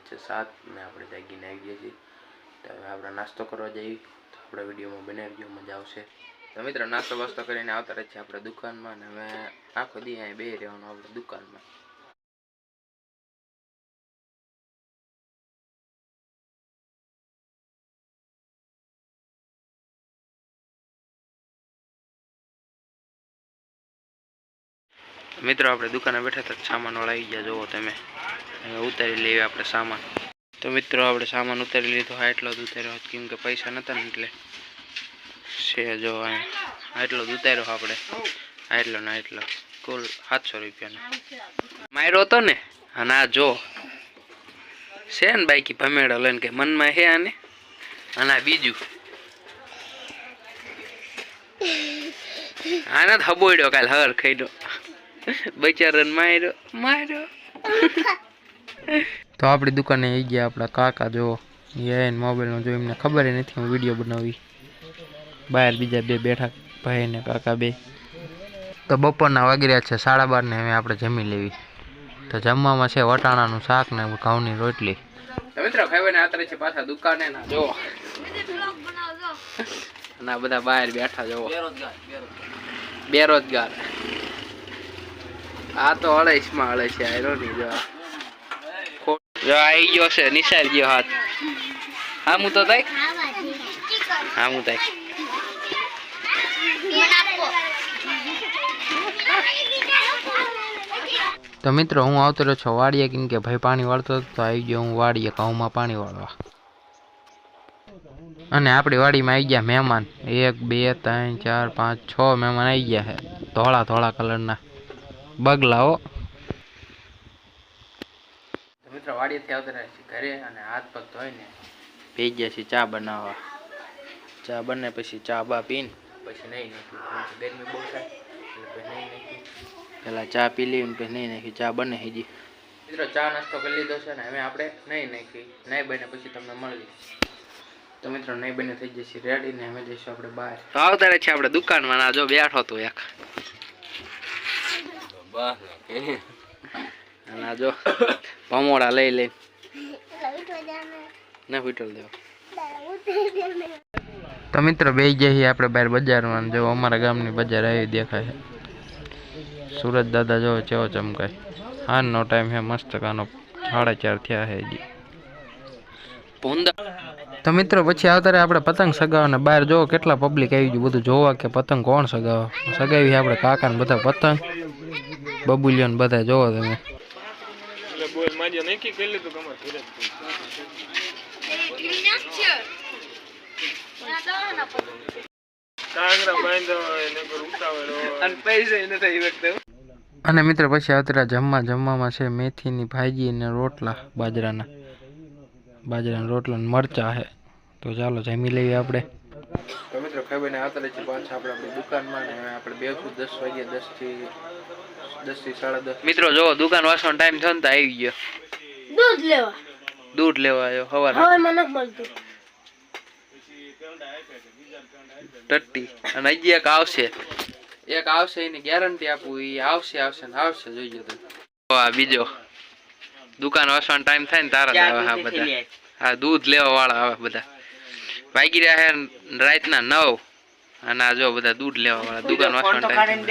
છે સાત, ને આપણે જાગીને આવી ગયા છીએ. તો હવે આપણે નાસ્તો કરવા જઈએ. તો આપણે વિડીયોમાં બનાવી દો મજા આવશે. તો મિત્રો, નાસ્તો વાસ્તો કરીને આવતા રહે છે આપણે દુકાનમાં, ને હવે આખો દી અહીંયા બે રહેવાનું આપણે દુકાનમાં. મિત્રો, આપણે દુકાને બેઠા હતા, સામાન વાળા આવી ગયા જોવો તમે. હવે ઉતારી લઈએ આપણે સામાન. તો મિત્રો, આપણે સામાન ઉતારી લીધો. હા, એટલો જ ઉતાર્યો હતો, કેમ કે પૈસા નતા ને એટલે. છે જો એટલો જ ઉતાર્યો આપણે. હા એટલો ને એટલો કુલ સાતસો રૂપિયાનો. માર્યો હતો ને? અને આ જો. છે ને બાઈકી ભમેડો લઈને કે મનમાં હે આને? અને આ બીજું. આને જ હબોડ્યો કાલ, હર ખાઈડો બચારાને માર્યો. માર્યો. તો આપણી દુકાને આવી ગયા આપણા કાકા જો એ મોબાઈલમાં જો, એમને ખબર નથી હું વીડિયો બનાવી. બહાર બીજા બે બેઠા, ભાઈ ને કાકા બે. તો બપોરના વાગી રહ્યા છે, સાડા બાર ને હવે આપણે જમી લેવી. તો જમવામાં છે વટાણાનું શાક ને ઘઉંની રોટલી. મિત્રો ખાઈને આતરે છે પાછા દુકાને ના જો ના, બધા બહાર બેઠા જો બેરોજગાર. આ તો અળઈશ અળે છે આયરો નહીં જો આ. ખો- જો આઈ ગયો છે નિશાળ ગયો હાથ હા હું તો થાય હા હું થાય તો મિત્રો, હું આવતો રહ્યો છું વાડીએ, કેમ કે ભાઈ પાણી વાળતો તો આવી ગયો હું વાડીએ ઘઉંમાં પાણી વાળવા. અને આપણી વાડીમાં આવી ગયા મહેમાન. એક, બે, ત્રણ, ચાર, પાંચ, છ મહેમાન આવી ગયા છે. ધોળા ધોળા કલરના. બગલાઓ. મિત્રો વાડીએથી આવતા રહ્યા છે ઘરે અને હાથ પગ ધોઈને પી ગયા છે ચા બનાવવા. ચા બને પછી ચા બા પીને પછી નહીં નાખ્યું ગરમી બહુ થાય એટલે પછી નહીં નાખ્યું. પેલા ચા પી લઈને પછી નહીં નાખી ચા બને હજી મિત્રો ચા નાસ્તો કરી લીધો છે ને હવે આપણે નહીં નાખી. નહીં બને પછી તમને મળી. તો મિત્રો નહીં બને થઈ જશે. રેડી ને અમે જઈશું આપણે બહાર. તો આવતા રહે છે આપણે દુકાનમાં ના જો બેઠો તો એક. અને આ જો ભમોડા લઈ લઈને ના ફીટલ દેવા તો મિત્રો બે જઈએ આપણે બહાર બજારમાં જો અમારા ગામની બજાર આવી દેખાય છે સુરત દાદા જો ચેવો ચમકાય હાનનો ટાઈમ હે મસ્ત કાનો સાડા ચાર થયા હે હજી તો મિત્રો પછી આવતા રહે આપણે પતંગ સગાવવાને બહાર જોવો કેટલા પબ્લિક આવી ગયું બધું જોવા કે પતંગ કોણ સગાવે સગાવી આપણે કાકા ને બધા પતંગ બબુલિયો ને બધા જોવો તમે અને મિત્ર પછી આવતા જમવા જમવામાં છે મેથીની ભાજી અને રોટલા બાજરાના. બાજરાના રોટલા ને મરચા છે. તો ચાલો જમી લઈએ આપણે. તો મિત્રો ખાઈને આવતા રહે છે પાછા આપણે આપણી દુકાનમાં ને આપણે બે દસ વાગે દસથી દસથી સાડા દસ. મિત્રો જો દુકાન વાસવાનો ટાઈમ થયો ને તો આવી ગયો. દૂધ લેવા. દૂધ લેવા આવ્યો હવાર. હવે મને મળતું. ટટ્ટી. અને હજી એક આવશે. એક આવશે એની ગેરંટી આપું એ આવશે આવશે ને આવશે જોઈએ તો આ બીજો. દુકાન વાસવાનો ટાઈમ થાય ને તારા જ આવે હા બધા. હા દૂધ લેવા વાળા આવે બધા. વાગી રહ્યા છે રાતના નવ. અને આ જો બધા દૂધ લેવા વાળા દુકાન ટાઈમ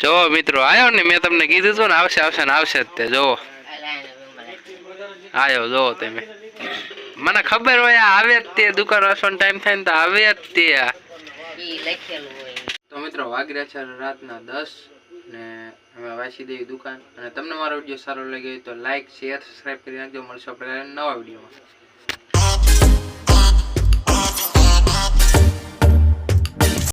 જોવો મિત્રો આવ્યો ને મેં તમને કીધું હતું ને આવશે આવશે ને આવશે જ તે જોવો આવ્યો જોવો તમે. મને ખબર હોય આવે જ તે દુકાન વાસવાનો ટાઈમ થાય ને તો આવે જ તે તો મિત્રો વાગી રહ્યા છે રાતના દસ ને અમે વાંચી દેવી દુકાન. અને તમને મારો વીડિયો સારો લાગ્યો તો લાઈક શેર સબસ્ક્રાઈબ કરી નાખજો. મળશે આપણે નવા વિડીયોમાં.